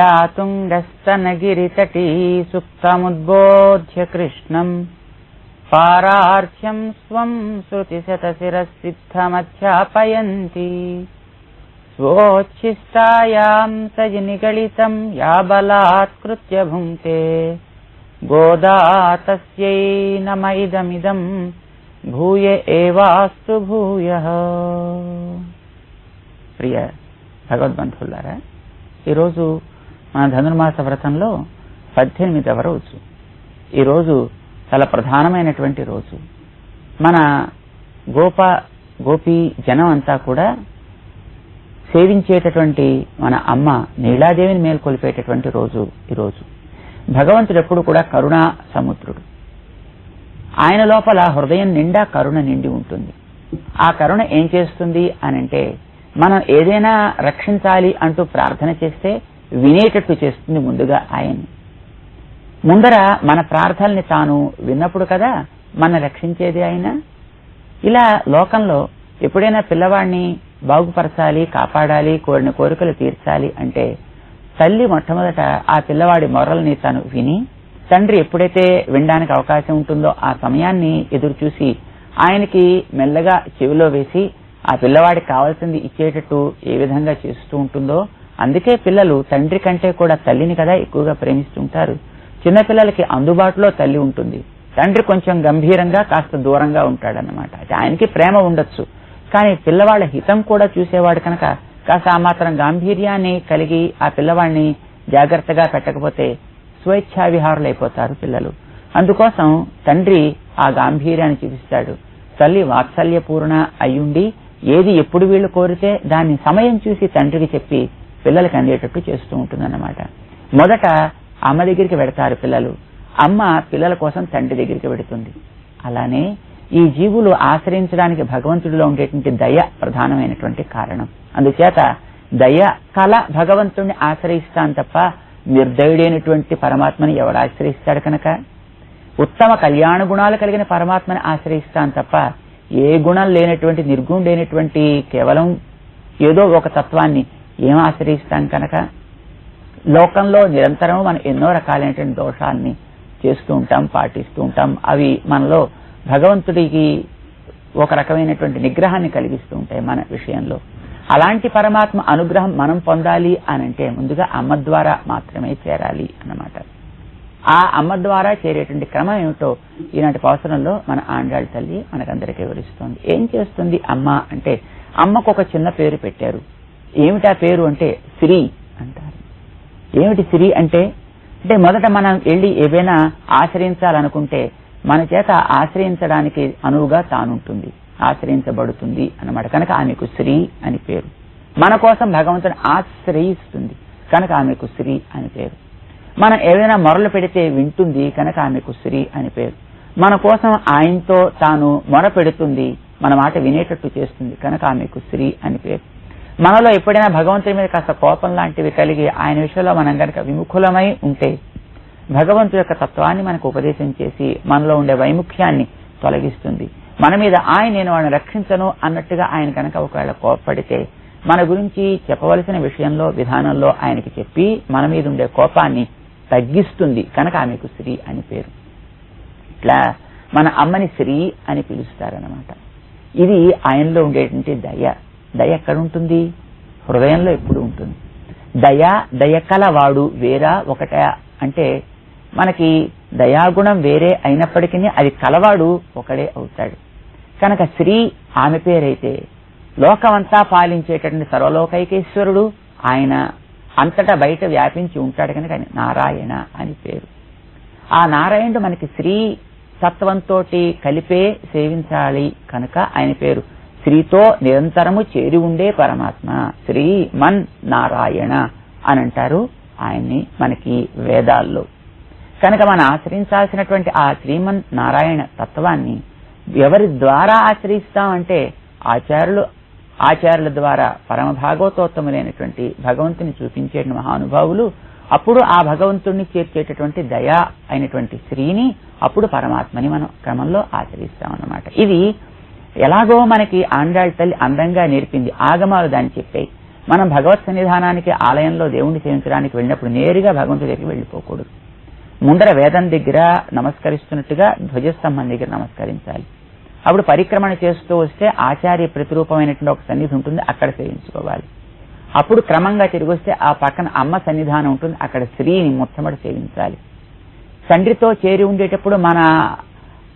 नीलातुङ्गस्तनगिरितटी सुप्तमुद्बोध्य कृष्णम् पारार्थ्यम् स्वम् श्रुतिशतशिरसिद्धमध्यापयन्ति स्वोच्छिष्टायाम् सजनिगलितम् या बलात्कृत्य भुङ्क्ते गोदा तस्यै नम इदमिदम् భూయ ఏవాస్తు భూయ ప్రియ భగవద్బంధువులారా ఈరోజు మన ధనుర్మాస వ్రతంలో పద్దెనిమిదవ రోజు. ఈరోజు చాలా ప్రధానమైనటువంటి రోజు. మన గోప గోపి జనం అంతా కూడా సేవించేటటువంటి మన అమ్మ నీలాదేవిని మేల్కొల్పేటటువంటి రోజు ఈరోజు భగవంతుడు ఎప్పుడు కూడా కరుణా సముద్రుడు. ఆయన లోపల హృదయం నిండా కరుణ నిండి ఉంటుంది. ఆ కరుణ ఏం చేస్తుంది అనంటే మనం ఏదైనా రక్షించాలి అంటూ ప్రార్థన చేస్తే వినేటట్టు చేస్తుంది ముందుగా ఆయన్ని ముందర మన ప్రార్థనల్ని తాను విన్నప్పుడు కదా మన రక్షించేది ఆయన. ఇలా లోకంలో ఎప్పుడైనా పిల్లవాడిని బాగుపరచాలి కాపాడాలి కోరిన కోరికలు తీర్చాలి అంటే తల్లి మొట్టమొదట ఆ పిల్లవాడి మొరల్ని తను విని తండ్రి ఎప్పుడైతే వినడానికి అవకాశం ఉంటుందో ఆ సమయాన్ని ఎదురు చూసి ఆయనకి మెల్లగా చెవిలో వేసి ఆ పిల్లవాడికి కావాల్సింది ఇచ్చేటట్టు ఏ విధంగా చేస్తూ ఉంటుందో అందుకే పిల్లలు తండ్రి కంటే కూడా తల్లిని కదా ఎక్కువగా ప్రేమిస్తుంటారు. చిన్నపిల్లలకి అందుబాటులో తల్లి ఉంటుంది. తండ్రి కొంచెం గంభీరంగా కాస్త దూరంగా ఉంటాడనమాట అయితే ఆయనకి ప్రేమ ఉండొచ్చు. కానీ పిల్లవాళ్ళ హితం కూడా చూసేవాడు కనుక కాస్త ఆ మాత్రం గాంభీర్యాన్ని కలిగి ఆ పిల్లవాడిని జాగ్రత్తగా పెట్టకపోతే స్వేచ్ఛా విహారులైపోతారు పిల్లలు. అందుకోసం తండ్రి ఆ గాంభీర్యాన్ని చూపిస్తాడు. తల్లి వాత్సల్యపూర్ణ అయ్యుండి ఏది ఎప్పుడు వీళ్ళు కోరితే దాన్ని సమయం చూసి తండ్రికి చెప్పి పిల్లలకి అందేటట్టు చేస్తూ ఉంటుందన్నమాట. మొదట అమ్మ దగ్గరికి పెడతారు పిల్లలు. అమ్మ పిల్లల కోసం తండ్రి దగ్గరికి పెడుతుంది. అలానే ఈ జీవులు ఆశ్రయించడానికి భగవంతుడిలో ఉండేటువంటి దయ ప్రధానమైనటువంటి కారణం. అందుచేత దయ కళ భగవంతుడిని ఆశ్రయిస్తాను తప్ప నిర్దయుడైనటువంటి పరమాత్మని ఎవడు ఆశ్రయిస్తాడు కనుక? ఉత్తమ కళ్యాణ గుణాలు కలిగిన పరమాత్మని ఆశ్రయిస్తాను తప్ప ఏ గుణం లేనటువంటి నిర్గుణుడైనటువంటి కేవలం ఏదో ఒక తత్వాన్ని ఏం ఆశ్రయిస్తాం కనుక? లోకంలో నిరంతరం మనం ఎన్నో రకాలైనటువంటి దోషాన్ని చేస్తూ ఉంటాం పాటిస్తూ ఉంటాం. అవి మనలో భగవంతుడికి ఒక రకమైనటువంటి నిగ్రహాన్ని కలిగిస్తూ ఉంటాయి మన విషయంలో. అలాంటి పరమాత్మ అనుగ్రహం మనం పొందాలి అని అంటే ముందుగా అమ్మ ద్వారా మాత్రమే చేరాలి అన్నమాట. ఆ అమ్మ ద్వారా చేరేటువంటి క్రమం ఏమిటో ఈనాటి అవసరంలో మన ఆండాళ్ళ తల్లి మనకందరికీ వివరిస్తోంది. ఏం చేస్తుంది అమ్మ అంటే అమ్మకు ఒక చిన్న పేరు పెట్టారు. ఏమిటా పేరు అంటే సిరి అంటారు. ఏమిటి సిరి అంటే? అంటే మొదట మనం వెళ్ళి ఏవైనా ఆశ్రయించాలనుకుంటే మన చేత ఆశ్రయించడానికి అనువుగా తానుంటుంది ఆశ్రయించబడుతుంది అన్నమాట. కనుక ఆమెకు శ్రీ అని పేరు. మన కోసం భగవంతుని ఆశ్రయిస్తుంది కనుక ఆమెకు శ్రీ అని పేరు. మనం ఏదైనా మొరలు పెడితే వింటుంది కనుక ఆమెకు శ్రీ అని పేరు. మన కోసం ఆయనతో తాను మొర పెడుతుంది మన మాట వినేటట్టు చేస్తుంది కనుక ఆమెకు శ్రీ అని పేరు. మనలో ఎప్పుడైనా భగవంతుడి మీద కాస్త కోపం లాంటివి కలిగి ఆయన విషయంలో మనం కనుక విముఖులమై ఉంటే భగవంతు యొక్క తత్వాన్ని మనకు ఉపదేశం చేసి మనలో ఉండే వైముఖ్యాన్ని తొలగిస్తుంది. మన మీద ఆయన నేను వాడిని రక్షించను అన్నట్టుగా ఆయన కనుక ఒకవేళ కోపడితే మన గురించి చెప్పవలసిన విషయంలో విధానంలో ఆయనకి చెప్పి మన మీద ఉండే కోపాన్ని తగ్గిస్తుంది. కనుక ఆమెకు శ్రీ అని పేరు. ఇట్లా మన అమ్మని శ్రీ అని పిలుస్తారనమాట ఇది ఆయనలో ఉండేటువంటి దయ. దయ ఎక్కడ ఉంటుంది హృదయంలో ఎప్పుడు ఉంటుంది. దయ దయ కలవాడు వేరా ఒకట అంటే మనకి దయాగుణం వేరే అయినప్పటికీ అది కలవాడు ఒకడే అవుతాడు. కనుక శ్రీ ఆమె పేరైతే లోకమంతా పాలించేటటువంటి సర్వలోకైకేశ్వరుడు ఆయన అంతటా బయట వ్యాపించి ఉంటాడు కనుక నారాయణ అని పేరు. ఆ నారాయణుడు మనకి శ్రీ తత్వంతో కలిపే సేవించాలి కనుక ఆయన పేరు శ్రీతో నిరంతరము చేరి ఉండే పరమాత్మ శ్రీ మన్ నారాయణ అని అంటారు ఆయన్ని మనకి వేదాల్లో. కనుక మనం ఆశ్రయించాల్సినటువంటి ఆ శ్రీమన్ నారాయణ తత్వాన్ని ఎవరి ద్వారా ఆశ్రయిస్తామంటే ఆచార్యులు ఆచార్యుల ద్వారా పరమ భాగవతోత్తములైనటువంటి భగవంతుని చూపించే మహానుభావులు అప్పుడు ఆ భగవంతుణ్ణి చేర్చేటటువంటి దయా అయినటువంటి శ్రీని అప్పుడు పరమాత్మని మనం క్రమంలో ఆచరిస్తామన్నమాట. ఇది ఎలాగో మనకి ఆండాళ్ళ తల్లి అందంగా నేర్పింది ఆగమాలు దాన్ని చెప్పాయి మనం భగవత్ సన్నిధానానికి ఆలయంలో దేవుణ్ణి సేవించడానికి వెళ్ళినప్పుడు నేరుగా భగవంతుడి దగ్గరికి వెళ్ళిపోకూడదు. ముందర వేదం దగ్గర నమస్కరిస్తున్నట్టుగా ధ్వజస్తంభం దగ్గర నమస్కరించాలి. అప్పుడు పరిక్రమణ చేస్తూ వస్తే ఆచార్య ప్రతిరూపమైనటువంటి ఒక సన్నిధి ఉంటుంది అక్కడ సేవించుకోవాలి. అప్పుడు క్రమంగా తిరిగి వస్తే ఆ పక్కన అమ్మ సన్నిధానం ఉంటుంది అక్కడ స్త్రీని మొట్టమొదటి సేవించాలి. తండ్రితో చేరి ఉండేటప్పుడు మన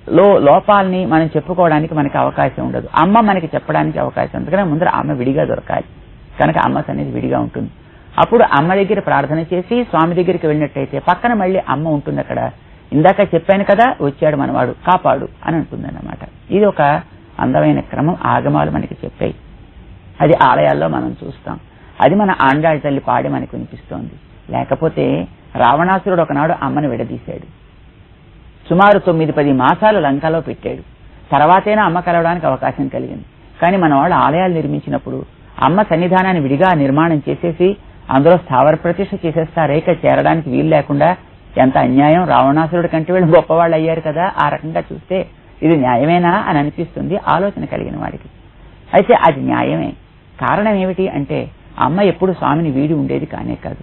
లో లోపాలని మనం చెప్పుకోవడానికి మనకి అవకాశం ఉండదు. అమ్మ మనకి చెప్పడానికి అవకాశం ఉంది కానీ ముందర అమ్మ విడిగా దొరకాలి. కనుక అమ్మ సన్నిధి విడిగా ఉంటుంది. అప్పుడు అమ్మ దగ్గర ప్రార్థన చేసి స్వామి దగ్గరికి వెళ్ళినట్టయితే పక్కన మళ్ళీ అమ్మ ఉంటుంది అక్కడ. ఇందాక చెప్పాను కదా వచ్చాడు మనవాడు కాపాడు అని అంటుంది అన్నమాట ఇది ఒక అందమైన క్రమం. ఆగమాలు మనకి చెప్పాయి. అది ఆలయాల్లో మనం చూస్తాం. అది మన ఆండాళ్ళ తల్లి పాడి మనకు వినిపిస్తోంది. లేకపోతే రావణాసురుడు ఒకనాడు అమ్మని విడదీశాడు. సుమారు తొమ్మిది పది మాసాలు లంకలో పెట్టాడు. తర్వాతైనా అమ్మ కలవడానికి అవకాశం కలిగింది. కానీ మన వాళ్ళు ఆలయాలు నిర్మించినప్పుడు అమ్మ సన్నిధానాన్ని విడిగా నిర్మాణం చేసేసి అందులో స్థావర ప్రతిష్ఠ చేసేస్తారే ఇక చేరడానికి వీలు లేకుండా ఎంత అన్యాయం రావణాసురుడి కంటే వీళ్ళు గొప్పవాళ్ళు అయ్యారు కదా ఆ రకంగా చూస్తే ఇది న్యాయమేనా అని అనిపిస్తుంది ఆలోచన కలిగిన వాడికి. అయితే అది న్యాయమే. కారణం ఏమిటి అంటే అమ్మ ఎప్పుడు స్వామిని వీడి ఉండేది కానే కాదు.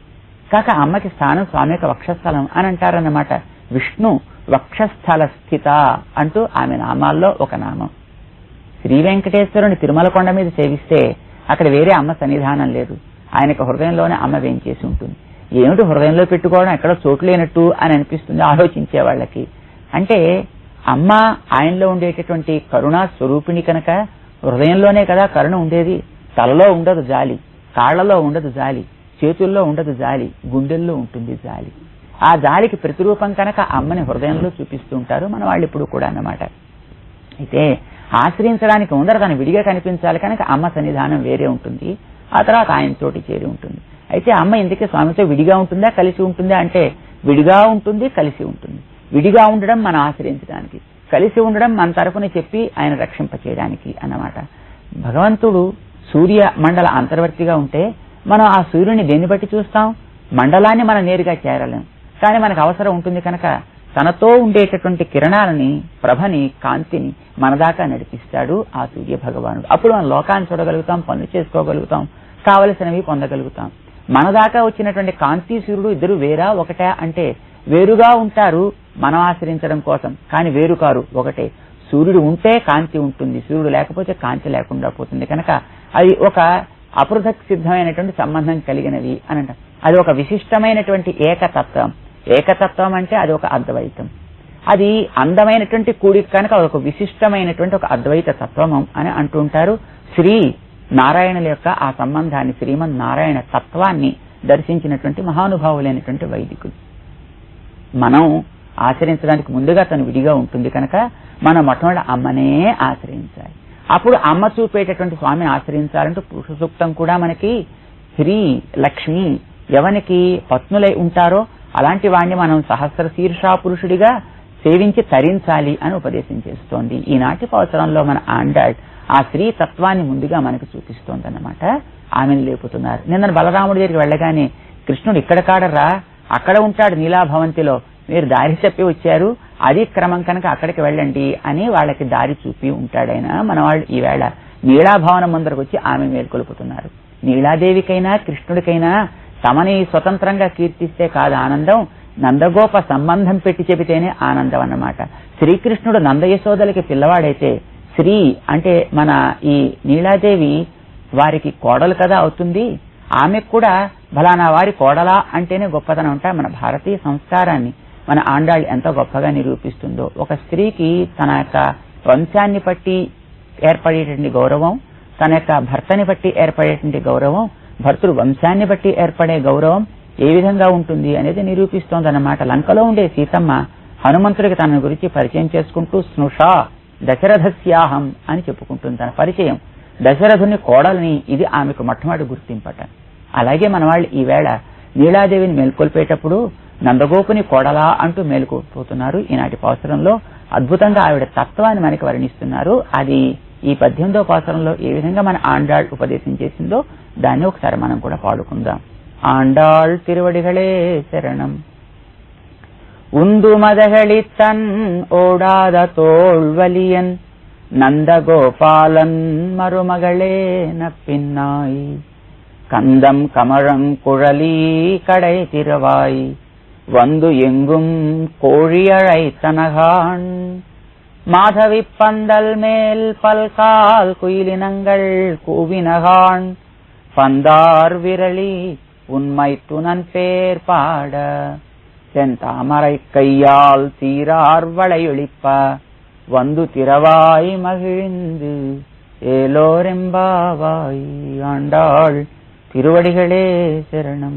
కాక అమ్మకి స్థానం స్వామి యొక్క వక్షస్థలం అని అంటారన్నమాట. విష్ణు వక్షస్థల స్థిత అంటూ ఆమె నామాల్లో ఒక నామం. శ్రీ వెంకటేశ్వరుని తిరుమల కొండ మీద సేవిస్తే అక్కడ వేరే అమ్మ సన్నిధానం లేదు. ఆయనకు హృదయంలోనే అమ్మ వేయించేసి ఉంటుంది. ఏమిటి హృదయంలో పెట్టుకోవడం? ఎక్కడ చోటు లేనట్టు అని అనిపిస్తుంది ఆలోచించే వాళ్ళకి. అంటే అమ్మ ఆయనలో ఉండేటటువంటి కరుణా స్వరూపిణి కనుక హృదయంలోనే కదా కరుణ ఉండేది. తలలో ఉండదు జాలి కాళ్ళలో ఉండదు జాలి చేతుల్లో ఉండదు జాలి గుండెల్లో ఉంటుంది జాలి. ఆ జాలికి ప్రతిరూపం కనుక అమ్మని హృదయంలో చూపిస్తూ ఉంటారు మన వాళ్ళు ఇప్పుడు కూడా అన్నమాట. అయితే ఆశ్రయించడానికి ముందర తను విడిగా కనిపించాలి కనుక అమ్మ సన్నిధానం వేరే ఉంటుంది ఆ తర్వాత ఆయనతోటి చేరి ఉంటుంది. అయితే అమ్మ ఇందుకే స్వామితో విడిగా ఉంటుందా కలిసి ఉంటుందా అంటే విడిగా ఉంటుంది కలిసి ఉంటుంది. విడిగా ఉండడం మనం ఆశ్రయించడానికి కలిసి ఉండడం మన తరఫున చెప్పి ఆయన రక్షింపచేయడానికి అన్నమాట. భగవంతుడు సూర్య మండల అంతర్వర్తిగా ఉంటే మనం ఆ సూర్యుని దేన్ని బట్టి చూస్తాం? మండలాన్ని మనం నేరుగా చేరలేం. కానీ మనకు అవసరం ఉంటుంది కనుక తనతో ఉండేటటువంటి కిరణాలని ప్రభని కాంతిని మన దాకా నడిపిస్తాడు ఆ సూర్య భగవానుడు. అప్పుడు మనం లోకాన్ని చూడగలుగుతాం పనులు చేసుకోగలుగుతాం కావలసినవి పొందగలుగుతాం. మన దాకా వచ్చినటువంటి కాంతి సూర్యుడు ఇద్దరు వేరా ఒకటే అంటే వేరుగా ఉంటారు మనం ఆశ్రయించడం కోసం. కానీ వేరు కారు ఒకటే. సూర్యుడు ఉంటే కాంతి ఉంటుంది సూర్యుడు లేకపోతే కాంతి లేకుండా పోతుంది. కనుక అది ఒక అపృథక్ సిద్ధమైనటువంటి సంబంధం కలిగినవి అని అంటాం. అది ఒక విశిష్టమైనటువంటి ఏకతత్వం. ఏకతత్వం అంటే అది ఒక అద్వైతం. అది అందమైనటువంటి కూడిక కనుక అది ఒక విశిష్టమైనటువంటి ఒక అద్వైత తత్వము అని అంటుంటారు. శ్రీ నారాయణుల యొక్క ఆ సంబంధాన్ని శ్రీమన్ నారాయణ తత్వాన్ని దర్శించినటువంటి మహానుభావులైనటువంటి వైదికులు. మనం ఆచరించడానికి ముందుగా తను విడిగా ఉంటుంది కనుక మనం మొట్టమొదటి అమ్మనే ఆశ్రయించాలి అప్పుడు అమ్మ చూపేటటువంటి స్వామిని ఆశ్రయించాలంటే పురుష సూక్తం కూడా మనకి శ్రీ లక్ష్మి ఎవనికి పత్నులై ఉంటారో అలాంటి వాణ్ణి మనం సహస్ర శీర్షా పురుషుడిగా సేవించి తరించాలి అని ఉపదేశం చేస్తోంది. ఈనాటి అవసరంలో మన ఆండాడ్ ఆ స్త్రీ తత్వాన్ని ముందుగా మనకు చూపిస్తోంది అన్నమాట ఆమెను లేపుతున్నారు. నిన్న బలరాముడి దగ్గరికి వెళ్ళగానే కృష్ణుడు ఇక్కడ కాడరా? అక్కడ ఉంటాడు నీలాభవంతిలో మీరు దారి చెప్పి వచ్చారు. అది క్రమం కనుక అక్కడికి వెళ్ళండి అని వాళ్ళకి దారి చూపి ఉంటాడైన మన వాళ్ళు ఈవేళ నీలాభవనం ముందరకు వచ్చి ఆమె మేల్కొలుపుతున్నారు. నీలాదేవికైనా కృష్ణుడికైనా తమని స్వతంత్రంగా కీర్తిస్తే కాదు ఆనందం నందగోప సంబంధం పెట్టి చెబితేనే ఆనందం అన్నమాట. శ్రీకృష్ణుడు నందయశోదలకి పిల్లవాడైతే శ్రీ అంటే మన ఈ నీలాదేవి వారికి కోడలు కదా అవుతుంది. ఆమెకు కూడా బలానా వారి కోడలా అంటేనే గొప్పతనం ఉంటాయి మన భారతీయ సంస్కారాన్ని. మన ఆండాళ్ళు ఎంత గొప్పగా నిరూపిస్తుందో. ఒక స్త్రీకి తన యొక్క వంశాన్ని బట్టి ఏర్పడేటువంటి గౌరవం తన యొక్క భర్తని బట్టి ఏర్పడేటువంటి గౌరవం భర్తుడు వంశాన్ని బట్టి ఏర్పడే గౌరవం ఏ విధంగా ఉంటుంది అనేది నిరూపిస్తోందన్నమాట. లంకలో ఉండే సీతమ్మ హనుమంతుడికి తన గురించి పరిచయం చేసుకుంటూ స్నుషా దశరథస్యాహం అని చెప్పుకుంటుంది తన పరిచయం. దశరథుని కోడలని ఇది ఆమెకు మొట్టమొదటి గుర్తింపట. అలాగే మన వాళ్ళు ఈవేళ నీలాదేవిని మేల్కొల్పేటప్పుడు నందగోపుని కోడలా అంటూ మేలుకోపోతున్నారు ఈనాటి పాసురంలో అద్భుతంగా ఆవిడ తత్వాన్ని మనకి వర్ణిస్తున్నారు. అది ఈ పద్దెనిమిదో పాసరంలో ఏ విధంగా మన ఆండాళ్ ఉపదేశం చేసిందో దాన్ని ఒకసారి మనం కూడా పాడుకుందాం. ఆండాళ్ తిరువడిగలే శరణం. ఉందు మదగళి తన్ ఓడాద తోళ్వలియన్ నందగోపాలన్ మరుమగళే నప్పిన్నాయి. కందం కమరం కురలీ కడై తిరవాయి. వందు ఎంగుం కోడియళై తనగాన్ மாதவி பந்தல் மேல் பல்கால் குயிலினங்கள் கூவினகான் பந்தார் விரலி உண்மை துணன் பேர் பாட செந்தாமரை கையால் சீரார் வளையொழிப்ப வந்து திரவாய் மகிழ்ந்து ఏలోరెంబావాయి ఆండాళ్ తిరువడిగళే శరణం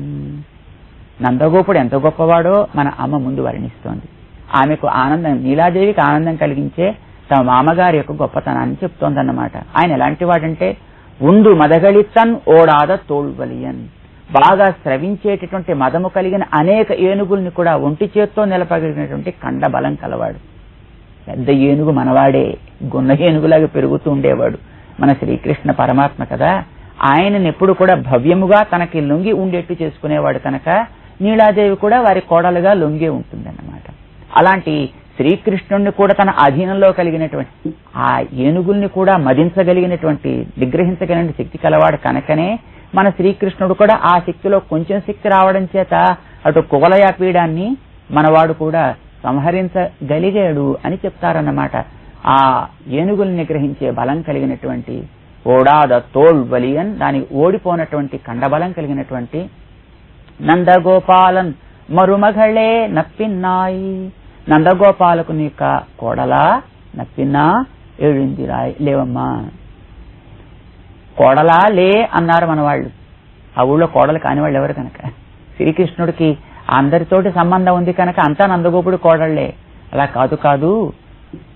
నందగోపుడు ఎంత గొప్పవాడో మన అమ్మ ముందు వర్ణిస్తోంది ఆమెకు ఆనందం నీలాదేవికి ఆనందం కలిగించే తమ మామగారి యొక్క గొప్పతనాన్ని చెప్తోందన్నమాట. ఆయన ఎలాంటి వాడంటే ఉండు మదగళితన్ ఓడాద తోల్వలియన్ బాగా స్రవించేటటువంటి మదము కలిగిన అనేక ఏనుగుల్ని కూడా ఒంటి చేత్తో నిలపగలిగినటువంటి కండ బలం కలవాడు. పెద్ద ఏనుగు మనవాడే గున్న ఏనుగులాగా పెరుగుతూ ఉండేవాడు. మన శ్రీకృష్ణ పరమాత్మ కదా. ఆయనని ఎప్పుడు కూడా భవ్యముగా తనకి లొంగి ఉండేట్టు చేసుకునేవాడు కనుక నీలాదేవి కూడా వారి కోడలుగా లొంగే ఉంటుందన్నమాట. అలాంటి శ్రీకృష్ణుణ్ణి కూడా తన అధీనంలో కలిగినటువంటి ఆ ఏనుగుల్ని కూడా మదించగలిగినటువంటి నిగ్రహించగలిగిన శక్తి కలవాడు కనుకనే మన శ్రీకృష్ణుడు కూడా ఆ శక్తిలో కొంచెం శక్తి రావడం చేత అటు కువలయ పీడాన్ని మనవాడు కూడా సంహరించగలిగాడు అని చెప్తారన్నమాట. ఆ ఏనుగుల్ని నిగ్రహించే బలం కలిగినటువంటి ఓడాద తోల్ బలియన్ దానికి ఓడిపోనటువంటి కండబలం కలిగినటువంటి నందగోపాలన్ మరుమగళే నప్పిన్నాయి. నందగోపాలకుని యొక్క కోడలా నప్పిన్నా ఏడిందిరాయ్ లేవమ్మా. కోడలా లే అన్నారు మన వాళ్ళు ఆ ఊళ్ళో కోడలు కాని వాళ్ళు ఎవరు కనుక? శ్రీకృష్ణుడికి అందరితోటి సంబంధం ఉంది కనుక అంతా నందగోపుడు కోడళ్ళే. అలా కాదు కాదు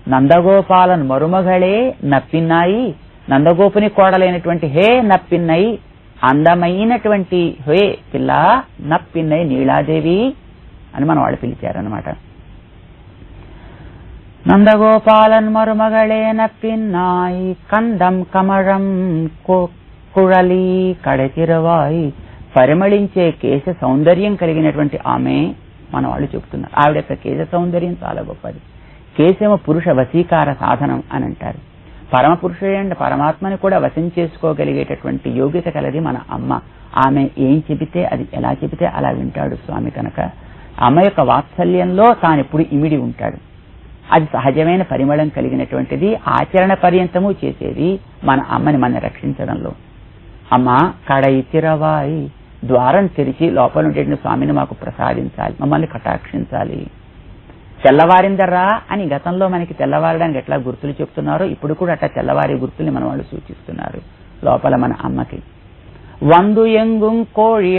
నందగోపాలన్ మరుమగళే నప్పిన్నాయి నందగోపుని కోడలైనటువంటి హే నప్పిన్నై అందమైనటువంటి హే పిల్ల నప్పిన్నై నీలాదేవి అని మన వాళ్ళు పిలిచారనమాట నందగోపాలన్ மருமகளே நப்பின்னாய் కందం కమరం కుழలి కడతిరవాయి పరిమళించే కేశ సౌందర్యం కలిగినటువంటి ఆమె మన వాళ్ళు చెబుతున్నారు ఆవిడ యొక్క కేశ సౌందర్యం చాలా గొప్పది కేశమ పురుష వశీకార సాధనం అని అంటారు పరమ అండ్ పరమాత్మని కూడా వశం చేసుకోగలిగేటటువంటి యోగ్యత కలది మన అమ్మ ఆమె ఏం చెబితే అది ఎలా చెబితే అలా వింటాడు స్వామి కనుక. అమ్మ యొక్క వాత్సల్యంలో తాను ఎప్పుడు ఇమిడి ఉంటాడు. అది సహజమైన పరిమళం కలిగినటువంటిది ఆచరణ పర్యంతము చేసేది మన అమ్మని మన రక్షించడంలో. అమ్మ కడ ఇతిరవాయి ద్వారం తెరిచి లోపల ఉండేటువంటి స్వామిని మాకు ప్రసాదించాలి మమ్మల్ని కటాక్షించాలి. తెల్లవారిందర్రా అని గతంలో మనకి తెల్లవారడానికి ఎట్లా గుర్తులు చెప్తున్నారో ఇప్పుడు కూడా అట్లా తెల్లవారి గుర్తుల్ని మన వాళ్ళు సూచిస్తున్నారు లోపల మన అమ్మకి. వందు ఎంగుం కోడి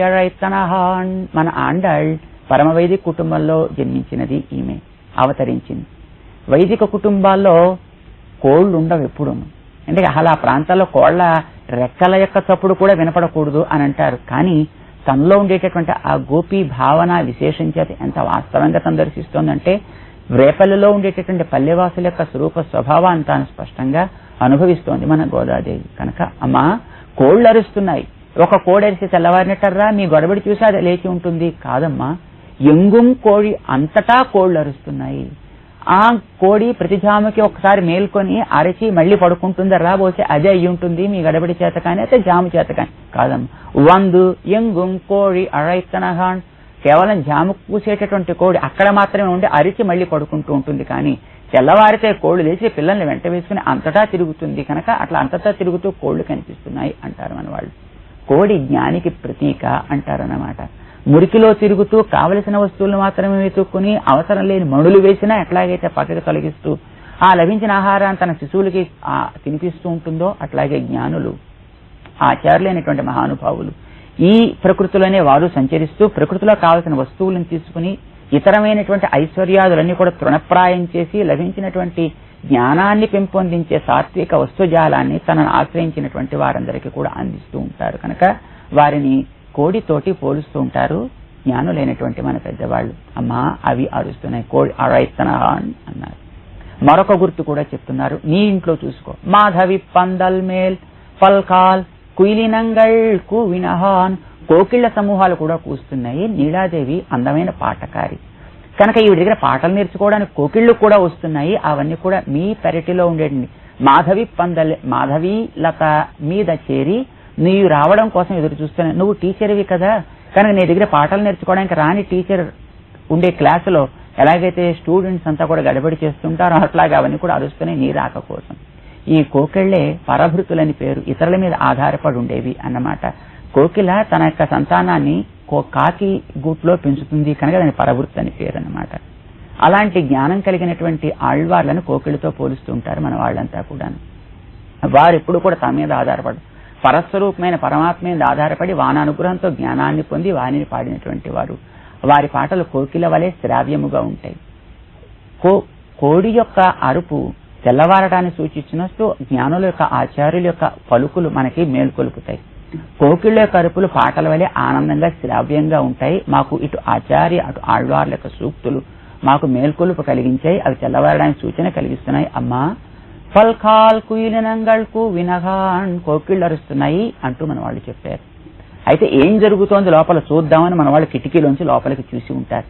మన ఆండాళ్ పరమవైది కుటుంబంలో జన్మించినది ఈమె అవతరించింది. వైదిక కుటుంబాల్లో కోళ్ళు ఉండవు ఎప్పుడు. అంటే అలా ఆ ప్రాంతాల్లో కోళ్ళ రెక్కల యొక్క చప్పుడు కూడా వినపడకూడదు అని అంటారు. కానీ తనలో ఉండేటటువంటి ఆ గోపి భావన విశేషం చేత ఎంత వాస్తవంగా తను దర్శిస్తోందంటే రేపల్లిలో ఉండేటటువంటి పల్లెవాసుల యొక్క స్వరూప స్వభావాన్ని తాను స్పష్టంగా అనుభవిస్తోంది మన గోదాదేవి. కనుక అమ్మా కోళ్ళు అరుస్తున్నాయి. ఒక కోడరిసి తెల్లవారినట్టర్రా మీ గొడబడి చూసి అది లేచి ఉంటుంది. కాదమ్మా ఎంగుం కోడి అంతటా కోళ్ళు అరుస్తున్నాయి. ఆ కోడి ప్రతి జాముకి ఒకసారి మేల్కొని అరచి మళ్ళీ పడుకుంటుందరా పోతే అదే అయ్యి ఉంటుంది మీ గడబడి చేత కానీ అయితే జాము చేత కానీ. కాదమ్మ. వందు ఎంగుం కోడి అరైతనహాన్. కేవలం జాము కూసేటటువంటి కోడి అక్కడ మాత్రమే ఉండి అరిచి మళ్ళీ పడుకుంటూ ఉంటుంది కానీ తెల్లవారితే కోళ్ళు లేచి పిల్లల్ని వెంట వేసుకుని అంతటా తిరుగుతుంది కనుక అట్లా అంతటా తిరుగుతూ కోళ్ళు కనిపిస్తున్నాయి అంటారు మన వాళ్ళు కోడి జ్ఞానికి ప్రతీక అంటారన్నమాట. మురికిలో తిరుగుతూ కావలసిన వస్తువులు మాత్రమే వెతుక్కుని అవసరం లేని మణులు వేసినా ఎట్లాగైతే పక్కకి తొలగిస్తూ ఆ లభించిన ఆహారాన్ని తన శిశువులకి తినిపిస్తూ ఉంటుందో అట్లాగే జ్ఞానులు ఆచారులైనటువంటి మహానుభావులు. ఈ ప్రకృతిలోనే వారు సంచరిస్తూ ప్రకృతిలో కావలసిన వస్తువులను తీసుకుని ఇతరమైనటువంటి ఐశ్వర్యాదులన్నీ కూడా తృణప్రాయం చేసి లభించినటువంటి జ్ఞానాన్ని పెంపొందించే సాత్విక వస్తుజాలాన్ని తనను ఆశ్రయించినటువంటి వారందరికీ కూడా అందిస్తూ ఉంటారు. కనుక వారిని కోడితోటి పోలుస్తూ ఉంటారు. జ్ఞానులైనటువంటి మన పెద్దవాళ్ళు. అమ్మా అవి అరుస్తున్నాయి. కోడి అరైతనహాన్ అన్నారు. మరొక గుర్తు కూడా చెప్తున్నారు. నీ ఇంట్లో చూసుకో. మాధవి పందల్ మేల్ పల్కాల్ కుయిలినంగల్ కూవినహాన్ కోకిళ్ళ సమూహాలు కూడా కూస్తున్నాయి. నీలాదేవి అందమైన పాటకారి. కనుక ఈ దగ్గర పాటలు నేర్చుకోవడానికి కోకిళ్ళు కూడా వస్తున్నాయి. అవన్నీ కూడా మీ పెరటిలో ఉండేటండి మాధవి పందల్ మాధవి లత మీద చేరి నీవు రావడం కోసం ఎదురు చూస్తున్నాను నువ్వు టీచర్వి కదా కనుక నీ దగ్గర పాఠాలు నేర్చుకోవడానికి రాని టీచర్ ఉండే క్లాసులో ఎలాగైతే స్టూడెంట్స్ అంతా కూడా గడబడి చేస్తుంటారో అట్లాగా అవన్నీ కూడా అరుస్తున్నాయి నీ రాక కోసం. ఈ కోకిళ్ళే పరభృతులని పేరు ఇతరుల మీద ఆధారపడి ఉండేవి అన్నమాట. కోకిల తన యొక్క సంతానాన్ని కో- కాకి గూట్లో పెంచుతుంది కనుక దాని పరభృత్ అని పేరు అన్నమాట. అలాంటి జ్ఞానం కలిగినటువంటి ఆళ్వార్లను కోకిలతో పోలుస్తూ ఉంటారు మన వాళ్ళంతా కూడా వారు ఎప్పుడు కూడా తమ మీద ఆధారపడి పరస్వరూపమైన పరమాత్మ మీద ఆధారపడి వాన అనుగ్రహంతో జ్ఞానాన్ని పొంది వాణిని పాడినటువంటి వారు. వారి పాటలు కోకిల వలె శ్రావ్యముగా ఉంటాయి. కో కోడి యొక్క అరుపు తెల్లవారడాన్ని సూచించినట్టు జ్ఞానుల యొక్క ఆచార్యుల యొక్క పలుకులు మనకి మేల్కొలుపుతాయి. కోకిళ్ళ యొక్క అరుపులు పాటల వలె ఆనందంగా శ్రావ్యంగా ఉంటాయి. మాకు ఇటు ఆచార్య అటు ఆళ్వార్ల యొక్క సూక్తులు మాకు మేల్కొలుపు కలిగించాయి. అవి తెల్లవారడానికి సూచన కలిగిస్తున్నాయి. అమ్మా ఫల్కాల్ కుయిలినంగళ్కు వినగాన్ కోకిళ్ళు అరుస్తున్నాయి అంటూ మన వాళ్ళు చెప్పారు. అయితే ఏం జరుగుతోంది లోపల చూద్దామని మన వాళ్ళు కిటికీలోంచి లోపలికి చూసి ఉంటారు.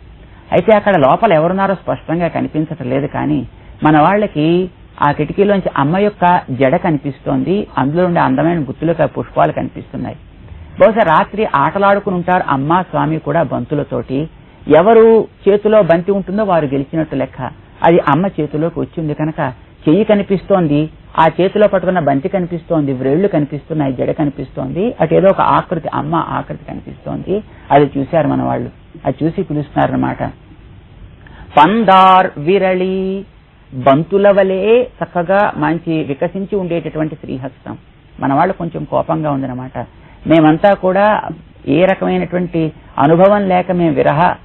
అయితే అక్కడ లోపల ఎవరున్నారో స్పష్టంగా కనిపించటం లేదు కానీ మన వాళ్ళకి ఆ కిటికీలోంచి అమ్మ యొక్క జడ కనిపిస్తోంది. అందులో ఉండే అందమైన గుత్తులక పుష్పాలు కనిపిస్తున్నాయి. బహుశా రాత్రి ఆటలాడుకుని ఉంటారు అమ్మ స్వామి కూడా బంతులతోటి. ఎవరు చేతిలో బంతి ఉంటుందో వారు గెలిచినట్టు లెక్క. అది అమ్మ చేతిలోకి వచ్చింది కనుక చెయ్యి కనిపిస్తోంది ఆ చేతిలో పట్టుకున్న బంతి కనిపిస్తోంది వ్రేళ్ళు కనిపిస్తున్నాయి జడ కనిపిస్తోంది అటు ఏదో ఒక ఆకృతి అమ్మ ఆకృతి కనిపిస్తోంది. అది చూశారు మన వాళ్ళు అది చూసి పిలుస్తున్నారు అనమాట పందార్ విరళి బంతుల వలె చక్కగా మంచి వికసించి ఉండేటటువంటి శ్రీహస్తం. మన వాళ్ళు కొంచెం కోపంగా ఉందన్నమాట. మేమంతా కూడా ఏ రకమైనటువంటి అనుభవం లేక మేము విరహ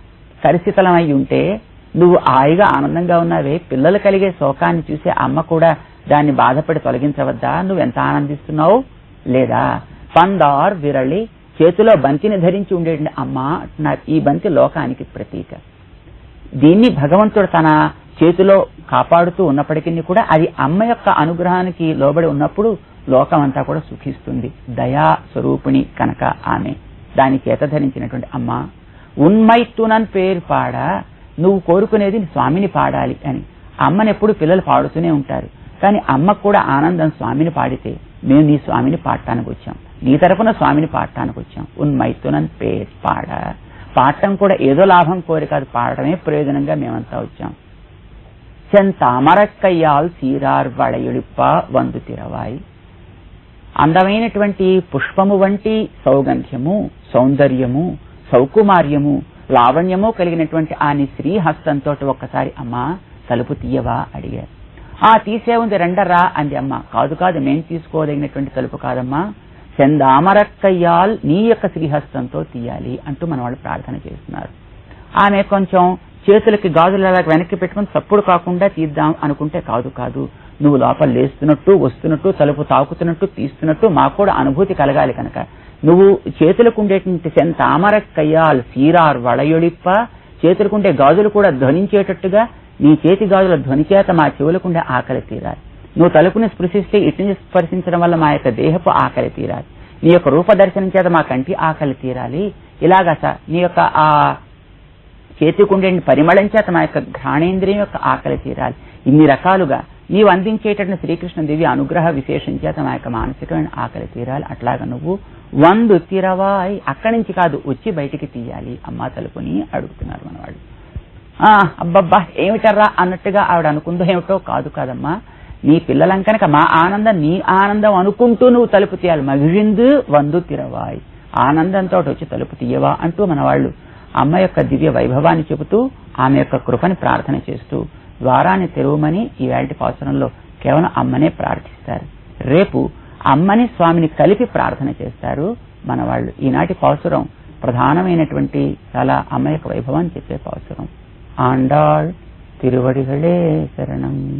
పరిస్థితులమై ఉంటే నువ్వు హాయిగా ఆనందంగా ఉన్నావే పిల్లలు కలిగే శోకాన్ని చూసే అమ్మ కూడా దాన్ని బాధపడి తొలగించవద్దా? నువ్వు ఎంత ఆనందిస్తున్నావు? లేదా? పందార్ విరళి చేతిలో బంతిని ధరించి ఉండేటువంటి అమ్మ అంటున్నారు. ఈ బంతి లోకానికి ప్రతీక. దీన్ని భగవంతుడు తన చేతిలో కాపాడుతూ ఉన్నప్పటికీ కూడా అది అమ్మ యొక్క అనుగ్రహానికి లోబడి ఉన్నప్పుడు లోకం అంతా కూడా సుఖిస్తుంది. దయా స్వరూపిణి కనుక ఆమె. దాని చేత ధరించినటువంటి అమ్మ. ఉన్మైత్తునన్ పేరు పాడ. నువ్వు కోరుకునేది స్వామిని పాడాలి అని. అమ్మనెప్పుడు పిల్లలు పాడుతూనే ఉంటారు. కానీ అమ్మకు కూడా ఆనందం స్వామిని పాడితే మేము నీ స్వామిని పాడటానికి వచ్చాం. నీ తరపున స్వామిని పాడటానికి వచ్చాం. ఉన్ మైతునన్ పేరు పాడ. పాడటం కూడా ఏదో లాభం కోరి కాదు. పాడటమే ప్రయోజనంగా మేమంతా వచ్చాం. చెంతామరక్కయ్యాల్ సీరార్ వడయుడిప్ప వందు తిరవాయి. అందమైనటువంటి పుష్పము వంటి సౌగంధ్యము సౌందర్యము సౌకుమార్యము లావణ్యము కలిగినటువంటి ఆ నీ శ్రీహస్తంతో ఒక్కసారి అమ్మా తలుపు తీయవా? అడిగారు. ఆ తీసే ఉంది రెండరా అంది అమ్మ. కాదు కాదు మేం తీసుకోదగినటువంటి తలుపు కాదమ్మా. చందామరక్కయ్యాల్ నీ యొక్క శ్రీహస్తంతో తీయాలి అంటూ మన వాళ్ళు ప్రార్థన చేస్తున్నారు. ఆమె కొంచెం చేతులకి గాజులు వెనక్కి పెట్టుకుని తప్పుడు కాకుండా తీద్దాం అనుకుంటే కాదు కాదు. నువ్వు లోపల లేస్తున్నట్టు వస్తున్నట్టు తలుపు తాకుతున్నట్టు తీస్తున్నట్టు మాకు కూడా అనుభూతి కలగాలి కనుక. నువ్వు చేతులకుండేటువంటి తామర కయ్యాల్ సీరార్ వళయొడిప్ప చేతులకుండే గాజులు కూడా ధ్వనించేటట్టుగా నీ చేతి గాజుల ధ్వని చేత మా చెవులకుండే ఆకలి తీరాలి. నువ్వు తలుపుని స్పృశిస్తే ఇటుని స్పర్శించడం వల్ల మా యొక్క దేహపు ఆకలి తీరాలి. నీ యొక్క రూప దర్శనం చేత మా కంటి ఆకలి తీరాలి. ఇలాగా సార్ నీ యొక్క ఆ చేతికుండే పరిమళం చేత మా యొక్క ఘ్రాణేంద్రియం యొక్క ఆకలి తీరాలి. ఇన్ని రకాలుగా నీవు అందించేటటువంటి శ్రీకృష్ణ దివ్య అనుగ్రహ విశేషం చేత మా యొక్క మానసికమైన ఆకలి తీరాలి. అట్లాగా నువ్వు వందు తిరవాయ్ అక్కడి నుంచి కాదు వచ్చి బయటికి తీయాలి. అమ్మ తలుపుని అడుగుతున్నారు మనవాళ్ళు. ఆ అబ్బబ్బా ఏమిటర్రా అన్నట్టుగా ఆవిడ అనుకుందో ఏమిటో కాదు కాదమ్మా. నీ పిల్లలం కనుక మా ఆనందం నీ ఆనందం అనుకుంటూ నువ్వు తలుపు తీయాలి. మగిలిందు వందు తిరవాయ్. ఆనందంతో వచ్చి తలుపు తీయవా అంటూ మనవాళ్ళు అమ్మ యొక్క దివ్య వైభవాన్ని చెబుతూ ఆమె యొక్క కృపని ప్రార్థన చేస్తూ ద్వారాన్ని తెరవమని ఈ వేళటి పాసనంలో కేవలం అమ్మనే ప్రార్థిస్తారు. రేపు అమ్మని స్వామిని కలిపి ప్రార్థన చేస్తారు మన వాళ్ళు ఈనాటి పాసురం ప్రధానమైనటువంటి చాలా అమ్మ యొక్క వైభవాన్ని చెప్పే పాసురం. ఆండాళ్ తిరువడిகளே శరణం.